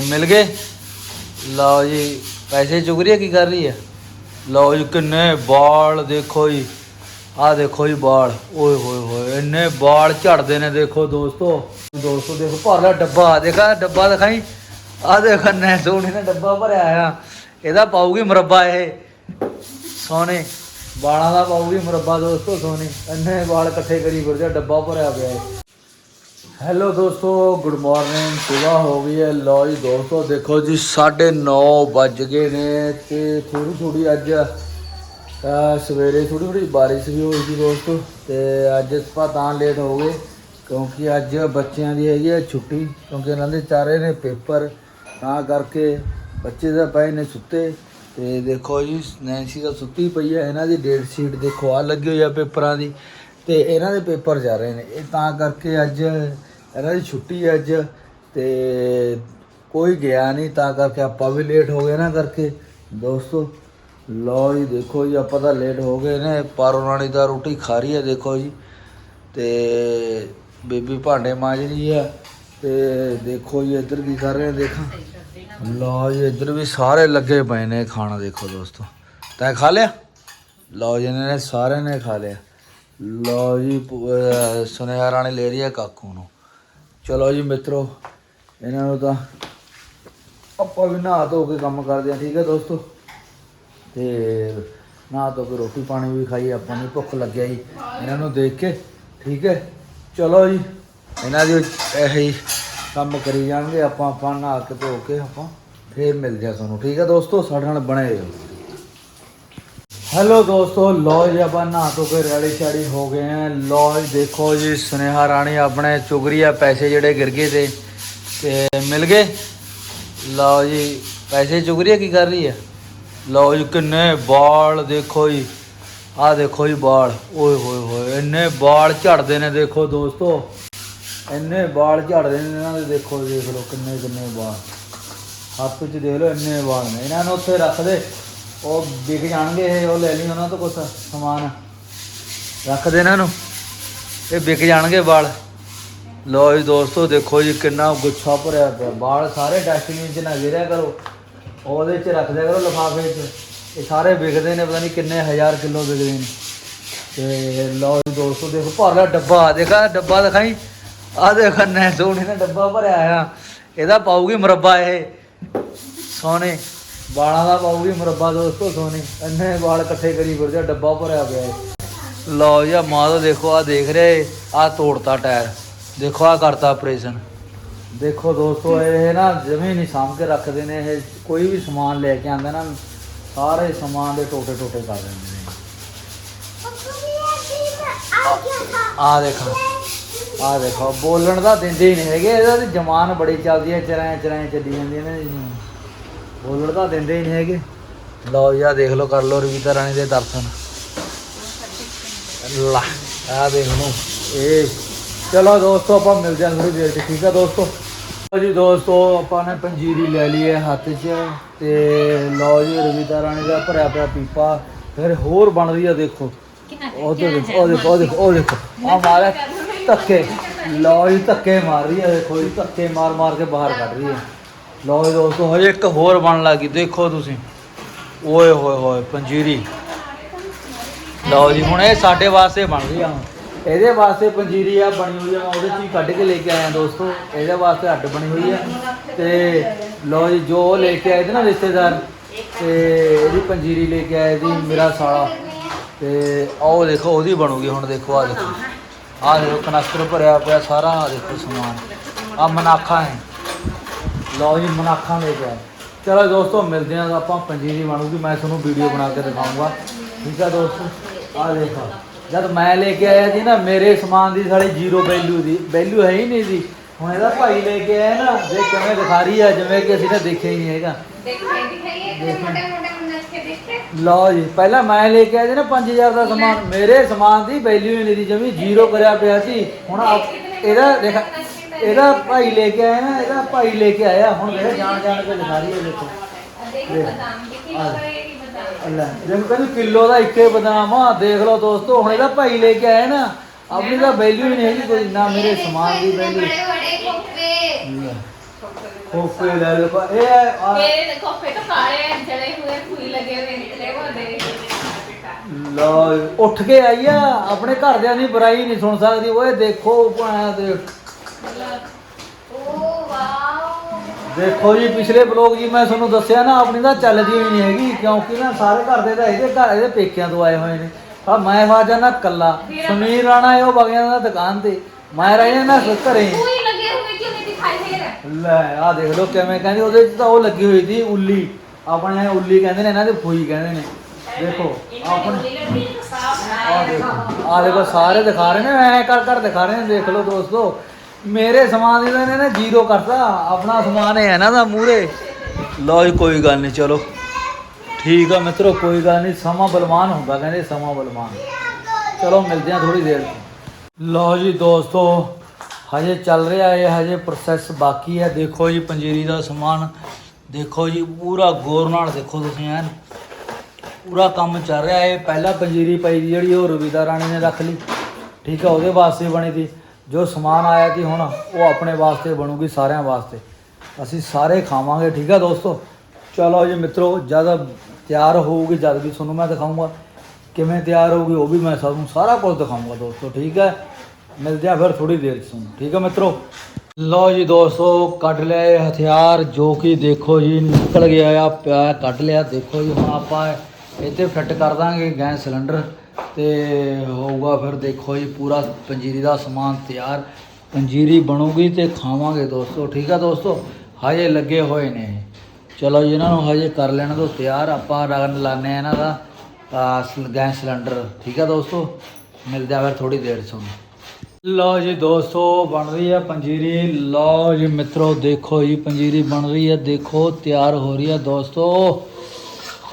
ਮਿਲ ਗਏ। ਲਓ ਜੀ, ਪੈਸੇ ਚੁਗ ਰਹੀ ਹੈ ਕੀ ਕਰ ਰਹੀ ਹੈ? ਲਓ ਜੀ, ਕਿੰਨੇ ਵਾਲ ਦੇਖੋ ਜੀ। ਆਹ ਦੇਖੋ ਜੀ ਬਾਲ ਓਏ ਹੋਏ ਹੋਏ, ਇੰਨੇ ਵਾਲ ਝੜਦੇ ਨੇ ਦੇਖੋ ਦੋਸਤੋ। ਦੋਸਤੋ, ਦੇਖੋ, ਭਰ ਲਿਆ ਡੱਬਾ। ਦੇਖਾ, ਡੱਬਾ ਦਿਖਾਈ? ਆਹ ਦੇਖੋ, ਨੇ ਸੋਹਣੇ ਨੇ ਡੱਬਾ ਭਰਿਆ ਆ ਇਹਦਾ ਪਾਉਗੀ ਮੁਰੱਬਾ ਇਹ। ਸੋਨੇ, ਵਾਲਾਂ ਦਾ ਪਾਉਗੀ ਮੁਰੱਬਾ ਦੋਸਤੋ, ਸੋਨੇ। ਇੰਨੇ ਵਾਲ ਇਕੱਠੇ ਕਰੀ ਫਿਰਦੇ ਡੱਬਾ ਭਰਿਆ ਪਿਆ ਹੈਲੋ ਦੋਸਤੋ ਗੁੱਡ ਮਾਰਨਿੰਗ ਸਵੇਰ ਹੋ ਗਈ ਹੈ ਲੋ ਜੀ ਦੋਸਤੋ, ਦੇਖੋ ਜੀ 9:30 ਵੱਜ ਗਏ ਨੇ ਤੇ ਥੋੜੀ ਥੋੜੀ ਅੱਜ ਸਵੇਰੇ ਥੋੜੀ ਥੋੜੀ ਬਾਰਿਸ਼ ਵੀ ਹੋਈ ਸੀ ਦੋਸਤੋ ਤੇ ਅੱਜ ਆਪਾਂ ਤਾਂ ਲੇਟ ਹੋ ਗਏ ਕਿਉਂਕਿ ਅੱਜ ਬੱਚਿਆਂ ਦੀ ਹੈਗੀ ਹੈ ਛੁੱਟੀ ਕਿਉਂਕਿ ਇਹਨਾਂ ਦੇ ਚਾਰੇ ਨੇ ਪੇਪਰ, ਤਾਂ ਕਰਕੇ ਬੱਚੇ ਦਾ ਪਏ ਨੇ ਸੁੱਤੇ ਤੇ ਦੇਖੋ ਜੀ ਨੈਂਸੀ ਦਾ ਸੁੱਤੀ ਪਈ ਹੈ, ਇਹਨਾਂ ਦੀ ਡੇਟ ਸ਼ੀਟ ਦੇਖੋ ਆ ਲੱਗੀ ਹੋਈ ਆ ਪੇਪਰਾਂ ਦੀ। ਤੇ ਇਹਨਾਂ ਦੇ ਪੇਪਰ ਜਾ ਰਹੇ ਨੇ। ਇਹ ਤਾਂ ਕਰਕੇ ਅੱਜ ਇਹਨਾਂ ਦੀ ਛੁੱਟੀ ਹੈ ਅੱਜ ਤੇ ਕੋਈ ਗਿਆ ਨਹੀਂ, ਤਾਂ ਕਰਕੇ ਆਪਾਂ ਵੀ ਲੇਟ ਹੋ ਗਏ ਨਾ ਕਰਕੇ। ਦੋਸਤੋ, ਲਓ ਜੀ, ਦੇਖੋ ਜੀ, ਆਪਾਂ ਤਾਂ ਲੇਟ ਹੋ ਗਏ ਨੇ। ਪਾਰੋ ਰਾਣੀ ਦਾ ਰੋਟੀ ਖਾ ਰਹੀ ਹੈ, ਦੇਖੋ ਜੀ। ਤੇ ਬੀਬੀ ਭਾਂਡੇ ਮਾਂਜ ਰਹੀ ਹੈ। ਤੇ ਦੇਖੋ ਜੀ, ਇੱਧਰ ਕੀ ਕਰ ਰਹੇ ਨੇ, ਦੇਖਾਂ। ਲਓ ਜੀ, ਇੱਧਰ ਵੀ ਸਾਰੇ ਲੱਗੇ ਪਏ ਨੇ ਖਾਣਾ, ਦੇਖੋ ਦੋਸਤੋ। ਤੈਂ ਖਾ ਲਿਆ? ਲਓ ਜੀ ਨੇ ਸਾਰਿਆਂ ਨੇ ਖਾ ਲਿਆ। ਲਓ ਜੀ, ਪੂ, ਅਹ ਸੁਨੇਹਾ ਰਾਣੀ ਲੈ ਰਹੀ ਹੈ ਕਾਕੂ ਨੂੰ। ਚਲੋ ਜੀ ਮਿੱਤਰੋ, ਇਹਨਾਂ ਨੂੰ ਤਾਂ ਆਪਾਂ ਵੀ ਨਹਾ ਧੋ ਕੇ ਕੰਮ ਕਰਦੇ ਆ, ਠੀਕ ਹੈ ਦੋਸਤੋ? ਤੇ ਨਹਾ ਧੋ ਕੇ ਰੋਟੀ ਪਾਣੀ ਵੀ ਖਾਈ, ਆਪਾਂ ਨੂੰ ਭੁੱਖ ਲੱਗਿਆ ਜੀ। ਇਹਨਾਂ ਨੂੰ ਦੇਖ ਕੇ, ਠੀਕ ਹੈ? ਚਲੋ ਜੀ, ਇਹਨਾਂ ਦੀ ਇਹ ਹੀ ਕੰਮ ਕਰੀ ਜਾਣਗੇ, ਆਪਾਂ ਆਪਾਂ ਨਹਾ ਕੇ ਧੋ ਕੇ ਆਪਾਂ ਫੇਰ ਮਿਲਦੇ ਆ ਤੁਹਾਨੂੰ, ਠੀਕ ਹੈ ਦੋਸਤੋ? ਸਾਡੇ ਨਾਲ ਬਣੇ ਰਹੋ। ਹੈਲੋ ਦੋਸਤੋ ਲੋ ਜੀ ਆਪਾਂ ਨਹਾ ਧੋ ਕੇ ਰੈਡੀ ਸ਼ੈਡੀ ਹੋ ਗਏ ਆ। ਲੋ ਜੀ ਦੇਖੋ ਜੀ, ਸੁਨੇਹਾ ਰਾਣੀ ਆਪਣੇ ਚੁਗਰੀ ਆ ਪੈਸੇ ਜਿਹੜੇ ਗਿਰ ਗਏ ਤੇ ਤੇ ਮਿਲ ਗਏ। ਲਓ ਜੀ, ਪੈਸੇ ਚੁਗ ਰਹੀ ਹੈ ਕੀ ਕਰ ਰਹੀ ਹੈ ਲਓ ਜੀ ਕਿੰਨੇ ਵਾਲ ਦੇਖੋ ਜੀ। ਆਹ ਦੇਖੋ ਜੀ ਵਾਲ। ਓਏ ਹੋਏ ਹੋਏ, ਇੰਨੇ ਵਾਲ ਝੜਦੇ ਨੇ ਦੇਖੋ ਦੋਸਤੋ। ਇੰਨੇ ਵਾਲ ਝੜਦੇ ਨੇ ਇਹਨਾਂ ਦੇ, ਦੇਖੋ ਦੇਖ ਲਓ ਕਿੰਨੇ ਕਿੰਨੇ ਬਾਲ ਹੱਥ 'ਚ ਦੇਖ ਲਓ ਇੰਨੇ ਵਾਲ ਨੇ। ਇਹਨਾਂ ਨੂੰ ਉੱਥੇ ਰੱਖ ਦੇ। ਉਹ ਵਿਕ ਜਾਣਗੇ ਇਹ, ਉਹ ਲੈ ਲਈ ਉਹਨਾਂ ਤੋਂ ਕੁਛ ਸਮਾਨ। ਰੱਖ ਦੇ ਇਹਨਾਂ। ਨੂੰ ਇਹ ਵਿਕ ਜਾਣਗੇ ਵਾਲ। ਲੋ ਜੀ ਦੋਸਤੋ, ਦੇਖੋ ਜੀ ਕਿੰਨਾ ਗੁੱਛਾ ਭਰਿਆ ਪਿਆ। ਵਾਲ ਸਾਰੇ ਡਸਟਬਿਨ 'ਚ ਨਾ ਗਿਰਿਆ ਕਰੋ। ਉਹਦੇ 'ਚ ਰੱਖ ਦਿਆ ਕਰੋ ਲਿਫਾਫੇ 'ਚ। ਇਹ ਸਾਰੇ ਵਿਕਦੇ ਨੇ, ਪਤਾ ਨਹੀਂ ਕਿੰਨੇ ਹਜ਼ਾਰ ਕਿਲੋ ਵਿਕਦੇ ਨੇ। ਤੇ ਲੋ ਜੀ ਦੋਸਤੋ, ਦੇਖੋ ਭਰ ਲਿਆ ਡੱਬਾ। ਦੇਖਾ ਡੱਬਾ ਦਿਖਾਈ। ਆ ਦੇਖ ਨੇ ਸੋਹਣੇ ਨੇ, ਡੱਬਾ ਭਰਿਆ ਆ ਇਹਦਾ ਪਾਉਗੀ ਮੁਰੱਬਾ ਇਹ। ਸੋਨੇ ਵਾਲਾਂ ਦਾ ਪਾਉਗੀ ਮੁਰੱਬਾ ਦੋਸਤੋ ਸੋਨੇ। ਇੰਨੇ ਵਾਲ ਇਕੱਠੇ ਕਰੀ ਫਿਰਦੇ ਆ, ਡੱਬਾ ਭਰਿਆ ਪਿਆ ਹੈ ਲਓ ਜੀ ਆ ਮਾਂ ਦਾ ਦੇਖੋ ਆ ਦੇਖ ਰਹੇ ਆ ਤੋੜਤਾ ਟਾਇਰ। ਦੇਖੋ ਆ ਕਰਤਾ ਆਪਰੇਸ਼ਨ ਦੇਖੋ ਦੋਸਤੋ ਇਹ ਨਾ ਜਮੇ ਨਹੀਂ ਸਾਂਭ ਕੇ ਰੱਖਦੇ ਨੇ ਇਹ ਕੋਈ ਵੀ ਸਮਾਨ ਲੈ ਕੇ ਆਂਦਾ ਨਾ ਸਾਰੇ ਸਮਾਨ ਦੇ ਟੋਟੇ ਟੋਟੇ ਕਰ ਦਿੰਦੇ ਨੇ। ਆ ਦੇਖੋ ਆ ਦੇਖੋ ਬੋਲਣ ਦਾ ਦਿੰਦੇ ਹੀ ਨਹੀਂ ਹੈਗੇ ਇਹਦਾ ਤੇ ਜ਼ਮਾਨ ਬੜੀ ਚੱਲਦੀ ਹੈ ਚਰਾਂ ਚਰਾਂ ਚੱਲੀ ਜਾਂਦੀਆਂ ਨੇ ਬੋਲਣ ਦਾ ਦਿੰਦੇ ਹੀ ਨਹੀਂ ਹੈਗੇ। ਲਓ ਯਾ ਦੇਖ ਲਓ ਕਰ ਲਓ ਰਵੀਤਾ ਰਾਣੀ ਦੇ ਦਰਸ਼ਨ। ਲਾ ਆ ਦੇਖ ਲਓ। ਇਹ ਚਲੋ ਦੋਸਤੋ ਆਪਾਂ ਮਿਲਦੇ ਹਾਂ ਥੋੜੀ ਦੇਰ ਚ ਠੀਕ ਆ ਦੋਸਤੋ? ਲਓ ਜੀ ਦੋਸਤੋ ਆਪਾਂ ਨੇ ਪੰਜੀਰੀ ਲੈ ਲਈ ਹੈ ਹੱਥ 'ਚ ਤੇ ਲਓ ਜੀ ਰਵੀਤਾ ਰਾਣੀ ਦਾ ਭਰਿਆ ਪਿਆ ਪੀਪਾ। ਫਿਰ ਹੋਰ ਬਣ ਰਹੀ ਆ ਦੇਖੋ। ਉਹ ਤੇ ਦੇਖੋ ਉਹ ਦੇਖੋ ਉਹ ਦੇਖੋ ਉਹ ਦੇਖੋ। ਆ ਮਾਰੇ ਧੱਕੇ। ਲਓ ਜੀ ਧੱਕੇ ਮਾਰ ਰਹੀ ਹੈ ਦੇਖੋ ਜੀ ਧੱਕੇ ਮਾਰ ਮਾਰ ਕੇ ਬਾਹਰ ਕੱਢ ਰਹੀ ਹੈ ਲਓ ਜੀ ਦੋਸਤੋ, ਹਜੇ ਇੱਕ ਹੋਰ ਬਣ ਲੱਗੀ ਦੇਖੋ ਤੁਸੀਂ। ਓਏ ਹੋਏ ਹੋਏ, ਪੰਜੀਰੀ। ਲਓ ਜੀ, ਹੁਣ ਇਹ ਸਾਡੇ ਵਾਸਤੇ ਬਣ ਰਹੀ ਆ। ਇਹਦੇ ਵਾਸਤੇ ਪੰਜੀਰੀ ਆ, ਬਣੀ ਹੋਈ ਆ, ਮੈਂ ਉਹਦੇ ਚ ਕੱਢ ਕੇ ਲੈ ਕੇ ਆਇਆ ਦੋਸਤੋ। ਇਹਦੇ ਵਾਸਤੇ ਹੱਡ ਬਣੀ ਹੋਈ ਆ। ਤੇ ਲਓ ਜੀ, ਜੋ ਉਹ ਲੈ ਕੇ ਆਏ ਤੇ ਨਾ ਰਿਸ਼ਤੇਦਾਰ, ਤੇ ਇਹਦੀ ਪੰਜੀਰੀ ਲੈ ਕੇ ਆਏ ਦੀ, ਮੇਰਾ ਸਾਲਾ। ਤੇ ਆਓ ਦੇਖੋ, ਉਹਦੀ ਬਣੂਗੀ ਹੁਣ, ਦੇਖੋ ਆ ਦੇਖੋ। ਆਹ ਦੇਖੋ ਕਨਸਟਰ ਭਰਿਆ ਪਿਆ ਸਾਰਾ, ਆਹ ਦੇਖੋ ਸਮਾਨ। ਆ ਮਨਾਖਾ ਹੈ। ਲਓ ਜੀ ਮਨਾਖਾਂ ਲੈ ਕੇ ਆਏ। ਚਲੋ ਦੋਸਤੋ ਮਿਲਦੇ ਹਾਂ ਆਪਾਂ ਪੰਜੀਰੀ ਬਣੂਗੀ ਮੈਂ ਤੁਹਾਨੂੰ ਵੀਡੀਓ ਬਣਾ ਕੇ ਦਿਖਾਊਂਗਾ। ਠੀਕ ਆ ਦੋਸਤੋ? ਆ ਦੇਖੋ। ਜਦ ਮੈਂ ਲੈ ਕੇ ਆਇਆ ਸੀ ਨਾ ਮੇਰੇ ਸਮਾਨ ਦੀ ਸਾਡੀ ਜ਼ੀਰੋ ਵੈਲਿਊ ਦੀ। ਵੈਲਿਊ ਹੈ ਹੀ ਨਹੀਂ ਸੀ। ਹੁਣ ਇਹਦਾ ਭਾਈ ਲੈ ਕੇ ਆਇਆ ਨਾ ਦੇਖ ਕਿਵੇਂ ਦਿਖਾ ਰਹੀ ਆ ਜਿਵੇਂ ਕਿ ਅਸੀਂ ਤਾਂ ਦੇਖਿਆ ਹੀ ਨਹੀਂ ਹੈਗਾ। ਲਓ ਜੀ ਪਹਿਲਾਂ ਮੈਂ ਲੈ ਕੇ ਆਇਆ ਸੀ ਨਾ 5000 ਦਾ ਸਮਾਨ। ਮੇਰੇ ਸਮਾਨ ਦੀ ਵੈਲਿਊ ਹੀ ਨਹੀਂ ਸੀ ਜਮੀ ਜ਼ੀਰੋ ਕਰਿਆ ਪਿਆ ਸੀ। ਹੁਣ ਆਪ- ਇਹਦਾ ਦੇਖ ਇਹਦਾ ਭਾਈ ਲੈ ਕੇ ਆਇਆ ਨਾ ਇਹਦਾ ਭਾਈ ਲੈ ਕੇ ਆਇਆ। ਹੁਣ ਦੇਖ ਜਾਣ ਜਾਣ ਕੇ ਦਿਖਾ ਰਹੀ ਹੈ ਦੇਖੋ। ਅੱਲਾ ਜੇ ਕਹਿੰਦੇ ਕਿਲੋ ਦਾ ਇੱਕੇ ਬਦਾਮ ਆ ਦੇਖ ਲਓ ਦੋਸਤੋ ਹੁਣ ਇਹਦਾ ਭਾਈ ਲੈ ਕੇ ਆਇਆ ਨਾ ਆਪਣੀ ਤਾਂ ਵੈਲਿਊ ਹੀ ਨਹੀਂ ਕੋਈ ਨਾ ਮੇਰੇ ਸਮਾਨ ਦੀ ਵੈਲਿਊ ਖੋਫੇ ਲੈ ਲਓ ਇਹ ਇਹ ਖੋਫੇ ਤਾਂ ਕਾਲੇ ਜੜੇ ਹੋਏ ਫੁੱਲ ਲੱਗੇ ਹੋਏ ਨਿਕਲੇ ਹੋਦੇ ਲੋ ਉੱਠ ਕੇ ਆਈ ਆ ਆਪਣੇ ਘਰਦਿਆਂ ਦੀ ਬੁਰਾਈ ਨਹੀਂ ਸੁਣ ਸਕਦੀ ਓਏ ਦੇਖੋ ਭਾਣਾ ਦੇਖ ਦੇਖੋ ਜੀ ਪਿਛਲੇ ਬਲੌਗ ਜੀ ਮੈਂ ਤੁਹਾਨੂੰ ਦੱਸਿਆ ਨਾ ਆਪਣੀ ਤਾਂ ਚੱਲਦੀ ਹੋਈ ਨਹੀਂ ਹੈਗੀ ਕਿਉਂਕਿ ਨਾ ਸਾਰੇ ਘਰ ਦੇ ਤਾਂ ਇਹਦੇ ਘਰ ਇਹਦੇ ਪੇਕਿਆਂ ਤੋਂ ਆਏ ਹੋਏ ਨੇ। ਆ ਮੈਂ ਵਾਜਾ ਨਾ ਕੱਲਾ। ਸੁਨੀਲ ਰਾਣਾ ਇਹ ਬਗਿਆਂ ਦਾ ਦੁਕਾਨ ਤੇ। ਮੈਂ ਰਹਿ ਨਾ ਘਰੇ। ਕੋਈ ਲੱਗੇ ਹੋਏ ਕਿ ਉਹਨੇ ਦਿਖਾਈ ਦੇ ਲੈ ਆ ਦੇਖ ਲੋ ਕਿਵੇਂ ਕਹਿੰਦੇ ਉਹਦੇ ਚ ਤਾਂ ਉਹ ਲੱਗੀ ਹੋਈ ਸੀ ਉੱਲੀ। ਆਪਣੇ ਉੱਲੀ ਕਹਿੰਦੇ ਨੇ ਇਹਨਾਂ ਦੇ ਫੋਈ ਕਹਿੰਦੇ ਨੇ। ਦੇਖੋ ਆਪਣੇ ਆ ਦੇਖੋ ਸਾਰੇ ਦਿਖਾ ਰਹੇ ਨੇ ਮੈਂ ਕਰ ਕਰ ਦਿਖਾ ਰਹੇ ਨੇ। ਦੇਖ ਲੋ ਦੋਸਤੋ ਮੇਰੇ ਸਮਾਨ ਇਹਨਾਂ ਨੇ ਨਾ ਜ਼ੀਰੋ ਕਰਤਾ। ਆਪਣਾ ਸਮਾਨ ਹੈ ਨਾ ਦਾ ਮੂਰੇ ਲਓ ਜੀ, ਕੋਈ ਗੱਲ ਨਹੀਂ, ਚਲੋ। ਠੀਕ ਆ ਮਿੱਤਰੋ, ਕੋਈ ਗੱਲ ਨਹੀਂ, ਸਮਾਂ ਬਲਵਾਨ ਹੁੰਦਾ, ਕਹਿੰਦੇ ਸਮਾਂ ਬਲਵਾਨ। ਚਲੋ, ਮਿਲਦੇ ਆ ਥੋੜੀ ਦੇਰ। ਲਓ ਜੀ ਦੋਸਤੋ, ਹਜੇ ਚੱਲ ਰਿਹਾ ਹੈ ਹਜੇ ਪ੍ਰੋਸੈਸ ਬਾਕੀ ਹੈ। ਦੇਖੋ ਜੀ, ਪੰਜੀਰੀ ਦਾ ਸਮਾਨ। ਦੇਖੋ ਜੀ, ਪੂਰਾ ਗੌਰ ਨਾਲ ਦੇਖੋ ਤੁਸੀਂ ਐਨ। ਪੂਰਾ ਕੰਮ ਚੱਲ ਰਿਹਾ ਹੈ ਪਹਿਲਾਂ ਪੰਜੀਰੀ ਪਈ ਦੀ ਜਿਹੜੀ, ਉਹ ਰਵੀਦਾ ਰਾਣੀ ਨੇ ਰੱਖ ਲਈ। ਠੀਕ ਆ, ਉਹਦੇ ਵਾਸਤੇ ਬਣੀ ਸੀ। ਜੋ ਸਮਾਨ ਆਇਆ ਸੀ ਹੁਣ, ਉਹ ਆਪਣੇ ਵਾਸਤੇ ਬਣੂਗੀ, ਸਾਰਿਆਂ ਵਾਸਤੇ। ਅਸੀਂ ਸਾਰੇ ਖਾਵਾਂਗੇ, ਠੀਕ ਆ ਦੋਸਤੋ? ਚਲੋ ਜੀ ਮਿੱਤਰੋ, ਜਦ ਤਿਆਰ ਹੋਊਗੀ, ਜਦ ਵੀ ਤੁਹਾਨੂੰ ਮੈਂ ਦਿਖਾਊਂਗਾ, ਕਿਵੇਂ ਤਿਆਰ ਹੋਊਗੀ, ਉਹ ਵੀ ਮੈਂ ਤੁਹਾਨੂੰ ਸਾਰਾ ਕੁਝ ਦਿਖਾਊਂਗਾ ਦੋਸਤੋ, ਠੀਕ ਹੈ ਮਿਲਦੇ ਆ ਫਿਰ ਥੋੜੀ ਦੇਰ 'ਚ ਤੁਹਾਨੂੰ, ਠੀਕ ਹੈ ਮਿੱਤਰੋ? ਲਓ ਜੀ ਦੋਸਤੋ, ਕੱਢ ਲਿਆ ਹਥਿਆਰ, ਜੋ ਕਿ ਦੇਖੋ ਜੀ, ਨਿਕਲ ਗਿਆ ਆ, ਪਿਆ, ਕੱਢ ਲਿਆ। ਦੇਖੋ ਜੀ, ਹੁਣ ਆਪਾਂ ਇੱਥੇ ਫਿੱਟ ਕਰ ਦਾਂਗੇ ਗੈਸ ਸਿਲੰਡਰ। ਤੇ ਹੋਊਗਾ ਫਿਰ ਦੇਖੋ ਜੀ, ਪੂਰਾ ਪੰਜੀਰੀ ਦਾ ਸਮਾਨ ਤਿਆਰ। ਪੰਜੀਰੀ ਬਣੂਗੀ ਤੇ ਖਾਵਾਂਗੇ ਦੋਸਤੋ, ਠੀਕ ਆ ਦੋਸਤੋ? ਹਜੇ ਲੱਗੇ ਹੋਏ ਨੇ। ਚਲੋ ਜੀ, ਇਹਨਾਂ ਨੂੰ ਹਜੇ ਕਰ ਲੈਣ ਤੋਂ ਤਿਆਰ। ਆਪਾਂ ਰਗਨ ਲਾਣੇ ਆ ਇਹਨਾਂ ਦਾ ਗੈਸ ਸਿਲੰਡਰ। ਠੀਕ ਆ ਦੋਸਤੋ? ਮਿਲਦੇ ਆ ਫਿਰ ਥੋੜੀ ਦੇਰ 'ਚ ਲਓ ਜੀ ਦੋਸਤੋ, ਬਣ ਰਹੀ ਹੈ ਪੰਜੀਰੀ। ਲਓ ਜੀ ਮਿੱਤਰੋ, ਦੇਖੋ ਜੀ, ਪੰਜੀਰੀ ਬਣ ਰਹੀ ਹੈ ਦੇਖੋ, ਤਿਆਰ ਹੋ ਰਹੀ ਹੈ ਦੋਸਤੋ।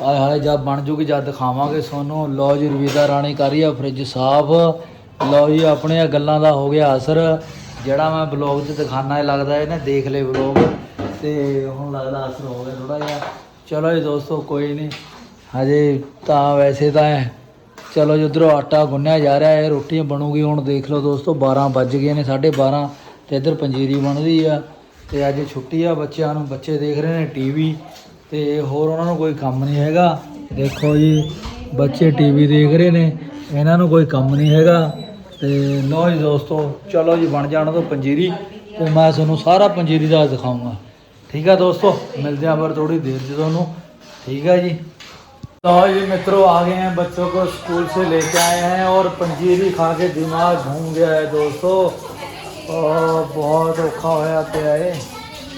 ਆਏ ਹਾਏ, ਜਦ ਬਣ ਜੂਗੀ, ਜਦ ਦਿਖਾਵਾਂਗੇ ਸੋਨੂੰ। ਲਓ ਜੀ ਰਵੀਦਾ ਰਾਣੀ ਕਰ ਰਹੀ ਹੈ ਫ੍ਰਿਜ ਸਾਫ਼। ਲਓ ਜੀ, ਆਪਣੀਆਂ ਗੱਲਾਂ ਦਾ ਹੋ ਗਿਆ ਅਸਰ। ਜਿਹੜਾ ਮੈਂ ਬਲੌਗ 'ਚ ਦਿਖਾਣਾ ਹੈ ਲੱਗਦਾ, ਇਹਨੇ ਦੇਖ ਲਏ ਬਲੌਗ ਤੇ ਹੁਣ ਲੱਗਦਾ ਅਸਰ ਹੋ ਗਿਆ ਥੋੜਾ ਜਿਹਾ। ਚਲੋ ਜੀ ਦੋਸਤੋ, ਕੋਈ ਨਹੀਂ। ਹਜੇ ਤਾਂ ਵੈਸੇ ਤਾਂ ਚਲੋ ਜੀ, ਉਧਰੋਂ ਆਟਾ ਗੁੰਨਿਆ ਜਾ ਰਿਹਾ ਹੈ ਰੋਟੀਆਂ ਬਣੂਗੀ। ਹੁਣ ਦੇਖ ਲਓ ਦੋਸਤੋ 12 ਵੱਜ ਗਏ ਨੇ 12:30 ਤੇ ਇੱਧਰ ਪੰਜੀਰੀ ਬਣਦੀ ਆ। ਤੇ ਅੱਜ ਛੁੱਟੀ ਆ ਬੱਚਿਆਂ ਨੂੰ। ਬੱਚੇ ਦੇਖ ਰਹੇ ਨੇ ਟੀਵੀ। ਤੇ ਹੋਰ ਉਹਨਾਂ ਨੂੰ ਕੋਈ ਕੰਮ ਨਹੀਂ ਹੈਗਾ ਦੇਖੋ ਜੀ ਬੱਚੇ ਟੀਵੀ ਦੇਖ ਰਹੇ ਨੇ ਇਹਨਾਂ ਨੂੰ ਕੋਈ ਕੰਮ ਨਹੀਂ ਹੈਗਾ ਤੇ ਲਓ ਜੀ ਦੋਸਤੋ ਚਲੋ ਜੀ ਬਣ ਜਾਣ ਤੋਂ ਪੰਜੀਰੀ ਤੇ ਮੈਂ ਤੁਹਾਨੂੰ ਸਾਰਾ ਪੰਜੀਰੀ ਦਾ ਦਿਖਾਊਂਗਾ ਠੀਕ ਆ ਦੋਸਤੋ ਮਿਲਦੇ ਆ ਫਿਰ ਥੋੜੀ ਦੇਰ 'ਚ ਤੁਹਾਨੂੰ ਠੀਕ ਆ ਜੀ तो जी मित्रों आ गए हैं बच्चों को स्कूल से लेके आए हैं और पंजीरी खा के दिमाग घूम गया है दोस्तों और बहुत औखा होया पे आए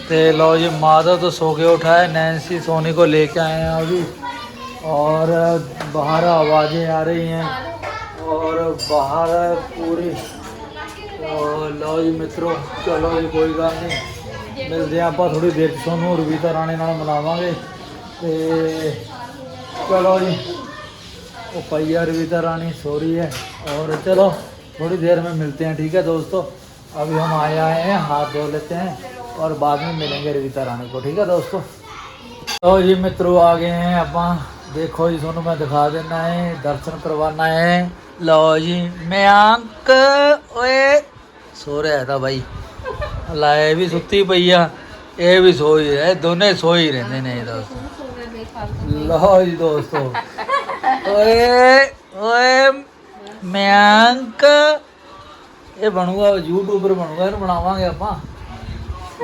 ते लो जी माधव तो सो के उठा है नैन्सी सोनी को लेके आए हैं अभी और बाहर आवाज़ें आ रही हैं और बाहर पूरी तो लो जी मित्रों चलो जी कोई गल नहीं मिलते हैं ਆਪਾਂ ਥੋੜੀ ਦੇਰ 'ਚ ਤੁਹਾਨੂੰ ਰਵੀਤਾ ਰਾਣੀ ਨਾਲ ਮਿਲਾਵਾਂਗੇ ਤੇ चलो जी वो पैया रविता रानी सो रही है और चलो थोड़ी देर में मिलते हैं ठीक है दोस्तों अभी हम आए आए हैं हाथ धो लेते हैं और बाद में मिलेंगे रविता रानी को ठीक है दोस्तों तो जी मित्रों आ गए हैं ਆਪਾਂ ਦੇਖੋ ਜੀ ਤੁਹਾਨੂੰ ਮੈਂ ਦਿਖਾ ਦੇਣਾ ਹੈ ਦਰਸ਼ਨ ਕਰਵਾਉਣਾ ਹੈ ਲਓ ਜੀ ਮੈਂ ਅੰਕ ਓਏ ਸੋ ਰਿਹਾ ਤਾਂ ਬਾਈ ਲਾਏ ਵੀ ਸੁੱਤੀ ਪਈ ਆ ਇਹ ਵੀ ਸੋਈ ਹੈ ਦੋਨੇ ਸੋਈ ਰਹਿੰਦੇ ਨੇ ਇਹ ਦੋਸਤੋ ਲਓ ਜੀ ਦੋਸਤੋ ਓਏ ਓਏ ਮਿਆਂਕ ਇਹ ਬਣੂਗਾ ਯੂਟਿਊਬਰ ਬਣੂਗਾ ਇਹਨੂੰ ਬਣਾਵਾਂਗੇ ਆਪਾਂ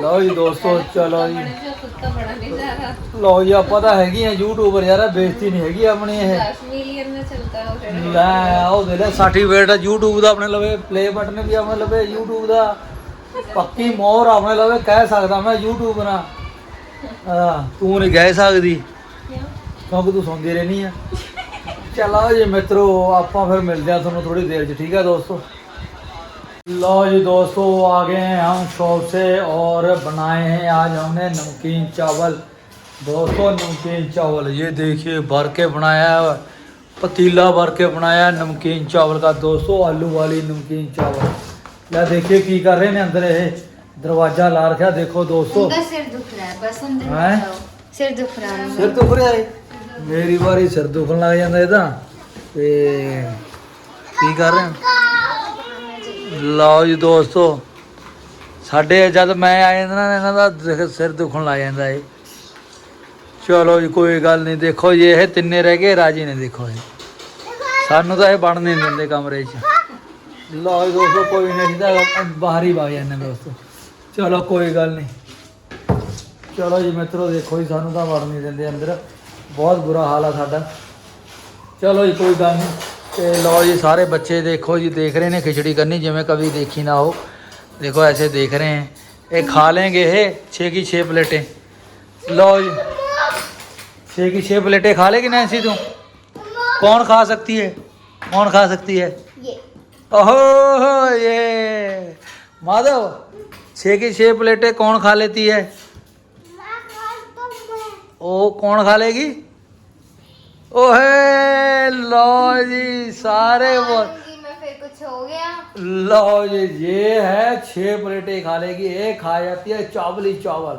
ਲਓ ਜੀ ਦੋਸਤੋ ਚਲੋ ਜੀ। ਲਓ ਜੀ ਆਪਾਂ ਤਾਂ ਹੈਗੀ ਆ ਯੂਟਿਊਬਰ ਯਾਰ ਬੇਇੱਜ਼ਤੀ ਨਹੀਂ ਹੈਗੀ ਆਪਣੀ ਇਹ। 10 ਮਿਲੀਅਨ ਨਾਲ ਚਲਦਾ ਹੋ ਫਿਰ ਲੈ ਉਹ ਦੇ ਲੈ ਸਰਟੀਫਿਕੇਟ YouTube ਦਾ ਆਪਣੇ ਲਵੇ ਪਲੇ ਬਟਨ ਵੀ ਆਪਣੇ ਲਵੇ YouTube ਦਾ। ਪੱਕੀ ਮੋਹਰ ਆਪਣੇ ਲਵੇ ਕਹਿ ਸਕਦਾ ਮੈਂ ਯੂਟਿਊਬ ਨਾ ਤੂੰ ਨਹੀਂ ਕਹਿ ਸਕਦੀ। ਕਿਉਂਕਿ ਤੂੰ ਸੌਂਦੀ ਰਹਿਣੀ ਆ। ਚਲੋ ਜੀ ਮਿੱਤਰੋ ਆਪਾਂ ਫਿਰ ਮਿਲਦੇ ਆ ਤੁਹਾਨੂੰ ਥੋੜੀ ਦੇਰ 'ਚ ਠੀਕ ਆ ਦੋਸਤੋ? लो जी दोस्तों आ गए हैं हम शॉप से और बनाए हैं आज हमने नमकीन चावल दोस्तों नमकीन चावल ये देखिए भर के बनाया है पतीला भर के बनाया है नमकीन चावल का दोस्तों आलू वाली नमकीन चावल या देखिए की कर रहे हैं अंदर ये दरवाजा ला रखा देखो दोस्तों उनका सिर दुख रहा है बस अंदर हैं? में जाओ सिर दुख रहा है ਸਿਰ ਦੁਖ ਰਿਹਾ ਏ ਮੇਰੀ ਵਾਰੀ ਸਿਰ ਦੁਖਣ ਲੱਗ ਜਾਂਦਾ ਇਹਦਾ ਤੇ ਕੀ ਕਰ ਰਹੇ ਹੋ ਲਓ ਜੀ ਦੋਸਤੋ, ਸਾਡੇ ਜਦ ਮੈਂ ਆ ਜਾਂਦਾ ਨਾ, ਇਹਨਾਂ ਦਾ ਸਿਰ ਦੁਖਣ ਲੱਗ ਜਾਂਦਾ ਏ। ਚਲੋ ਜੀ, ਕੋਈ ਗੱਲ ਨਹੀਂ, ਦੇਖੋ ਜੀ, ਇਹ ਤਿੰਨੇ ਰਹਿ ਗਏ, ਰਾਜੀ ਨੇ ਦੇਖੋ ਜੀ। ਸਾਨੂੰ ਤਾਂ ਇਹ ਬਣ ਨਹੀਂ ਦਿੰਦੇ ਕਮਰੇ 'ਚ। ਲਓ ਜੀ ਦੋਸਤੋ, ਕੋਈ ਨਹੀਂ ਤਾਂ ਬਾਹਰ ਹੀ ਵਗ ਜਾਂਦੇ ਦੋਸਤੋ। ਚਲੋ, ਕੋਈ ਗੱਲ ਨਹੀਂ। ਚਲੋ ਜੀ, ਮਿੱਤਰੋ, ਦੇਖੋ ਜੀ, ਸਾਨੂੰ ਤਾਂ ਵੜ ਨਹੀਂ ਦਿੰਦੇ ਅੰਦਰ। ਬਹੁਤ ਬੁਰਾ ਹਾਲ ਆ ਸਾਡਾ। ਚਲੋ ਜੀ, ਕੋਈ ਗੱਲ ਨਹੀਂ। तो लो जी सारे बच्चे देखो जी देख रहे ਨੇ खिचड़ी करनी जिमें कभी देखी ना हो देखो ऐसे देख रहे हैं ये खा लेंगे ये छः की छः प्लेटें लो जी छः की छः प्लेटें खा लेगी नैन्सी तू कौन खा सकती है कौन खा सकती है ओहो ये माधव छः की छः प्लेटें कौन खा लेती है ओ कौन खा लेगी ओहे लो जी सारे वो फिर कुछ हो गया। लो जी ये है छह प्लेटें खा लेगी एक खा जाती है चावल ही चावल।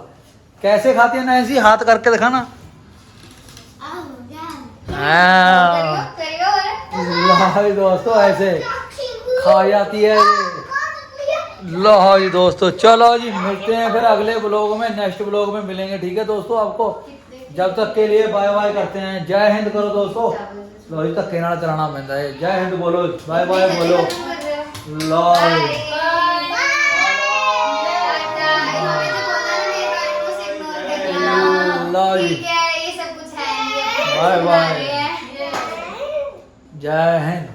कैसे खाती है नैन्सी हाथ करके दिखाना। हाँ। करियो लो जी दोस्तों ऐसे खा जाती है। ये। लो जी दोस्तों चलो जी मिलते हैं फिर अगले ब्लॉग में नेक्स्ट ब्लॉग में मिलेंगे ठीक है दोस्तों आपको जब तक के लिए बाय बाय करते हैं जय हिंद करो दोस्तों लो जी धक्के ਨਾਲ ਚਲਾਣਾ ਪੈਂਦਾ ਹੈ ਜੈ ਹਿੰਦ ਬੋਲੋ ਬਾਏ ਬਾਏ ਬੋਲੋ ਲੋ ਜੀ लो जी ठीक है ये सब कुछ है ये बाय बाय है जय हिंद